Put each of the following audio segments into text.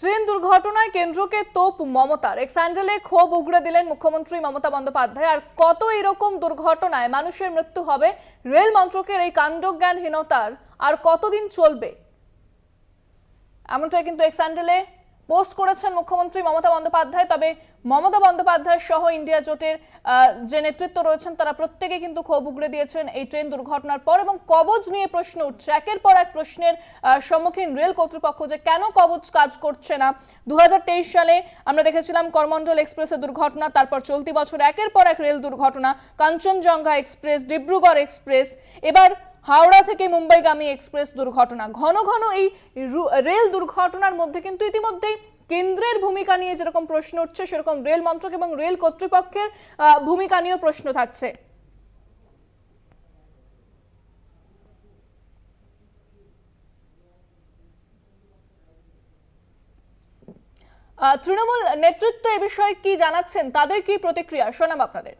Train দুর্ঘটনায় কেন্দ্রকে তোপ মমতার। এক স্যান্ডেলে ক্ষোভ উগড়ে দিলেন মুখ্যমন্ত্রী মমতা বন্দ্যোপাধ্যায়। আর কত এরকম দুর্ঘটনায় মানুষের মৃত্যু হবে, রেল মন্ত্রকের এই কাণ্ডজ্ঞানহীনতার আর কতদিন চলবে? এমনটাই কিন্তু এক স্যান্ডেলে পোস্ট করেছেন মুখ্যমন্ত্রী মমতা বন্দ্যোপাধ্যায়। তবে মমতা বন্দ্যোপাধ্যায় সহ ইন্ডিয়া জোটের যে নেতৃত্ব রয়েছেন, তারা প্রত্যেকে কিন্তু ক্ষোভ উগড়ে দিয়েছেন এই ট্রেন দুর্ঘটনার পর এবং কবজ নিয়ে প্রশ্ন উঠছে। একের পর এক প্রশ্নের সম্মুখীন রেল কর্তৃপক্ষ যে কেন কবজ কাজ করছে না। দু হাজার তেইশ সালে আমরা দেখেছিলাম করমন্ডল এক্সপ্রেসের দুর্ঘটনা, তারপর চলতি বছর একের পর এক রেল দুর্ঘটনা, কাঞ্চনজঙ্ঘা এক্সপ্রেস, ডিব্রুগড় এক্সপ্রেস। এবার হাওড়া থেকে মুম্বাইগামী এক্সপ্রেস দুর্ঘটনা। ঘন ঘন এই রেল দুর্ঘটনার মধ্যে কিন্তু ইতিমধ্যেই কেন্দ্রের ভূমিকা নিয়ে যেরকম প্রশ্ন উঠছে, সেরকম রেল মন্ত্রক এবং রেল কর্তৃপক্ষের ভূমিকা নিয়েও প্রশ্ন থাকছে। তৃণমূল নেতৃত্ব এ বিষয়ে কি জানাচ্ছেন? তাদের কি প্রতিক্রিয়া? শোনাব আপনাদের।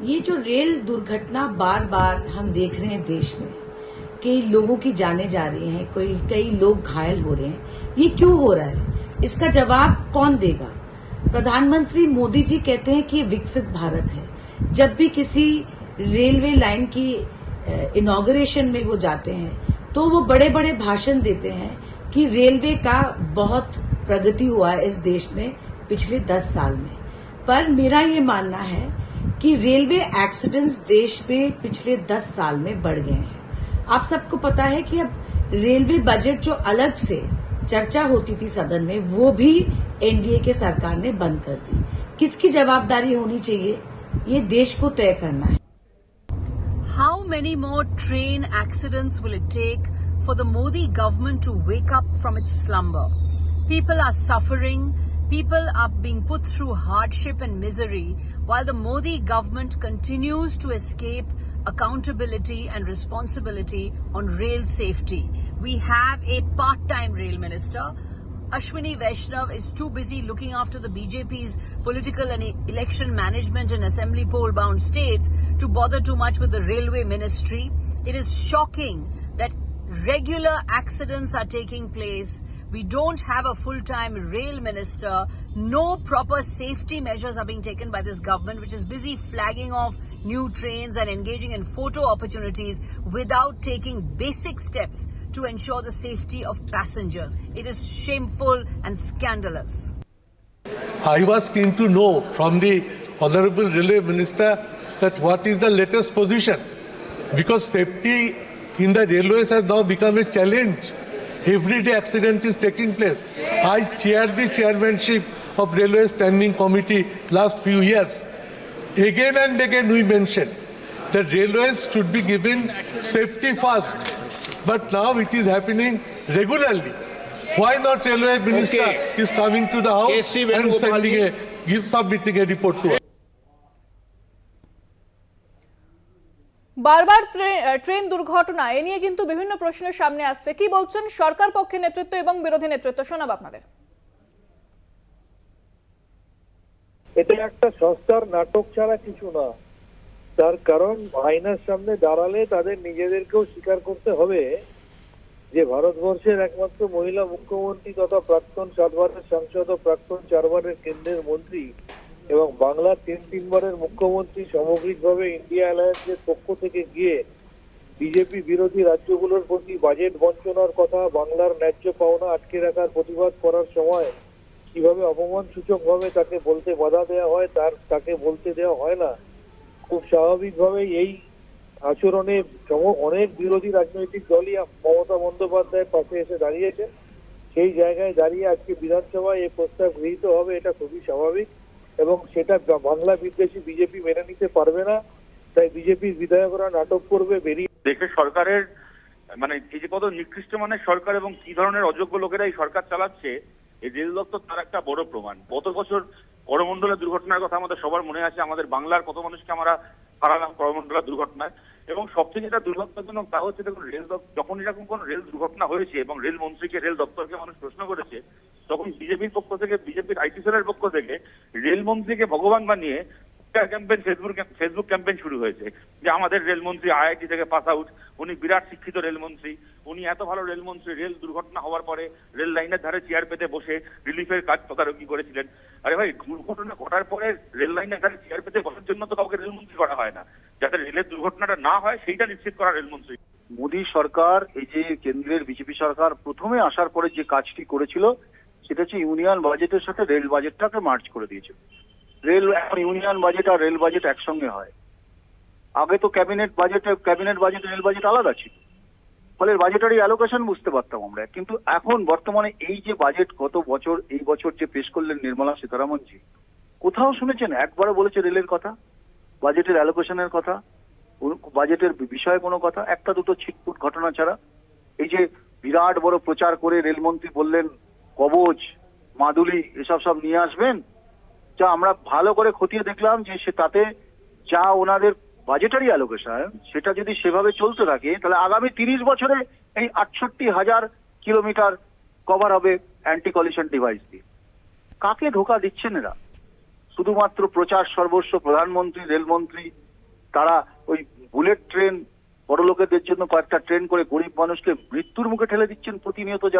ये जो रेल दुर्घटना बार बार हम देख रहे हैं देश में, कई लोगों की जाने जा रही हैं, कोई, कई लोग घायल हो रहे हैं, ये क्यों हो रहा है? इसका जवाब कौन देगा? प्रधानमंत्री मोदी जी कहते हैं कि विकसित भारत है। जब भी किसी रेलवे लाइन की इनॉग्रेशन में वो जाते हैं तो वो बड़े बड़े भाषण देते हैं कि रेलवे का बहुत प्रगति हुआ है इस देश में पिछले दस साल में। पर मेरा ये मानना है कि रेलवे एक्सीडेंट्स देश में पिछले 10 साल में बढ़ गए हैं। आप सबको पता है कि अब रेलवे बजट जो अलग से चर्चा होती थी सदन में वो भी एनडीए के सरकार ने बंद कर दी। किसकी जवाबदारी होनी चाहिए? ये देश को तय करना है। How many more train accidents will it take for the Modi government to wake up from slumber? People are suffering, people are being put through hardship and misery while the Modi government continues to escape accountability and responsibility on rail safety. We have a part-time rail minister Ashwini Vaishnav is too busy looking after the BJP's political and election management in assembly poll bound states to bother too much with the railway ministry. It is shocking that regular accidents are taking place. We don't have a full time rail minister. No proper safety measures are being taken by this government, which is busy flagging off new trains and engaging in photo opportunities without taking basic steps to ensure the safety of passengers. It is shameful and scandalous. I was keen to know from the Honorable Railway Minister that what is the latest position because safety in the railways has now become a challenge. Every day accident is taking place. I chaired the chairmanship of Railway Standing Committee last few years. Again and again we mentioned that railways should be given safety first. But now it is happening regularly. Why not railway minister Okay. is coming to the house and Venugopal sending a, give submitting a report to us? বারবার train দুর্ঘটনা, এ নিয়ে কিন্তু বিভিন্ন প্রশ্নের সামনে আসছে। কি বলছেন সরকার পক্ষের নেতৃত্ব এবং বিরোধী নেতৃত্ব? শোনাব আপনাদের। এটা একটা সস্তার নাটক ছাড়া কিছু না। তার কারণ আয়নার সামনে দাঁড়ালে তাদের নিজেদেরকেও স্বীকার করতে হবে যে ভারতবর্ষের একমাত্র মহিলা মুখ্যমন্ত্রী তথা প্রাক্তন সাতবারের সাংসদ ও প্রাক্তন চারবারের কেন্দ্রের মন্ত্রী এবং বাংলার তিন তিনবারের মুখ্যমন্ত্রী সামগ্রিকভাবে ইন্ডিয়া অ্যালায়েন্সের পক্ষ থেকে গিয়ে বিজেপি বিরোধী রাজ্যগুলোর প্রতি বাজেট বঞ্চনার কথা, বাংলার ন্যায্য পাওনা আটকে রাখার প্রতিবাদ করার সময় কীভাবে অপমান সূচক ভাবে তাকে বলতে বাধা দেওয়া হয়, তার, তাকে বলতে দেওয়া হয় না, খুব স্বাভাবিকভাবে এই আচরণে অনেক বিরোধী রাজনৈতিক দলই মমতা বন্দ্যোপাধ্যায়ের পাশে এসে দাঁড়িয়েছে। সেই জায়গায় দাঁড়িয়ে আজকে বিধানসভায় এই প্রস্তাব গৃহীত হবে, এটা খুবই স্বাভাবিক। এবং সেটা বাংলা বিদ্বেষী বিজেপি মেনে নিতে পারবে না, তাই বিজেপির বিধায়করা নাটক করবে, বেরিয়ে দেশের সরকারের মানে এই যে কত নিকৃষ্ট মানের সরকার এবং কি ধরনের অযোগ্য লোকেরা এই সরকার চালাচ্ছে, এই রেল দপ্তর তার একটা বড় প্রমাণ। গত বছর করমণ্ডলের দুর্ঘটনার কথা আমাদের সবার মনে আছে, আমাদের বাংলার কত মানুষকে আমরা হারালাম করমণ্ডলের দুর্ঘটনায়। এবং সবথেকে যেটা দুর্ভাগ্যজনক তা হচ্ছে, দেখুন রেল যখন এরকম কোন রেল দুর্ঘটনা হয়েছে এবং রেল মন্ত্রীকে রেল দপ্তরকে মানুষ প্রশ্ন করেছে তখন বিজেপির পক্ষ থেকে, বিজেপির আইটি সেলের পক্ষ থেকে রেলমন্ত্রীকে ভগবান বানিয়ে প্রচার ক্যাম্পেইন ফেসবুক ফেসবুক ক্যাম্পেইন শুরু হয়েছে। যে আমাদের রেলমন্ত্রী আইআইটি থেকে পাস আউট উনি বিরাট শিক্ষিত রেলমন্ত্রী, উনি এত ভালো রেলমন্ত্রী, রেল দুর্ঘটনা হওয়ার পরে রেল লাইনের ধারে চেয়ার পেতে বসে রিলিফের কাজ তদারকি করেছিলেন। আরে ভাই, দুর্ঘটনা ঘটার পরে রেল লাইনের ধারে চেয়ার পেতে বসার জন্য তো কাউকে রেলমন্ত্রী করা হয় না। যাতে রেলের দুর্ঘটনাটা না হয়, সেইটা নিশ্চিত করা রেলমন্ত্রী। মোদী সরকার, এই যে কেন্দ্রের বিজেপি সরকার, প্রথমে আসার পরে যে কাজটি করেছিল সেটা হচ্ছে ইউনিয়ন বাজেটের সাথে রেল বাজেটটাকে মার্চ করে দিয়েছে। রেল, এখন ইউনিয়ন বাজেট আর রেল বাজেট একসঙ্গে হয়। আগে তো ক্যাবিনেট বাজেটে, ক্যাবিনেট বাজেট, রেল বাজেট আলাদা ছিল। ফলে বাজেটারি অ্যালোকেশন বুঝতে পারতাম আমরা। কিন্তু এখন বর্তমানে এই যে বাজেট গত বছর, এই বছর যে পেশ করলেন নির্মলা সীতারামনজি কোথাও শুনেছেন? একবারও বলেছে রেলের কথা, বাজেটের অ্যালোকেশনের কথা বাজেটের বিষয়ে কোনো কথা, একটা দুটো ছিটপুট ঘটনা ছাড়া। এই যে বিরাট বড় প্রচার করে রেলমন্ত্রী বললেন কবচ, মাদুলি এসব সব নিয়ে আসবেন। যা আমরা ভালো করে খতিয়ে দেখলাম যে সে তাতে যা ওনাদের বাজেটারি অ্যালোকেশন সেটা যদি সেভাবে চলতে থাকে, তাহলে আগামী তিরিশ বছরে এই আটষট্টি হাজার কিলোমিটার কভার হবে অ্যান্টি কলিশন ডিভাইস দিয়ে। কাকে ধোকা দিচ্ছেন এরা? শুধুমাত্র প্রচার সর্বস্ব, প্রধানমন্ত্রী, রেলমন্ত্রী, তারা ওই বুলেট ট্রেন বড় লোকেদের জন্য কয়েকটা ট্রেন করে গরিব মানুষকে মৃত্যুর মুখে ঠেলে দিচ্ছেন প্রতিনিয়ত যারা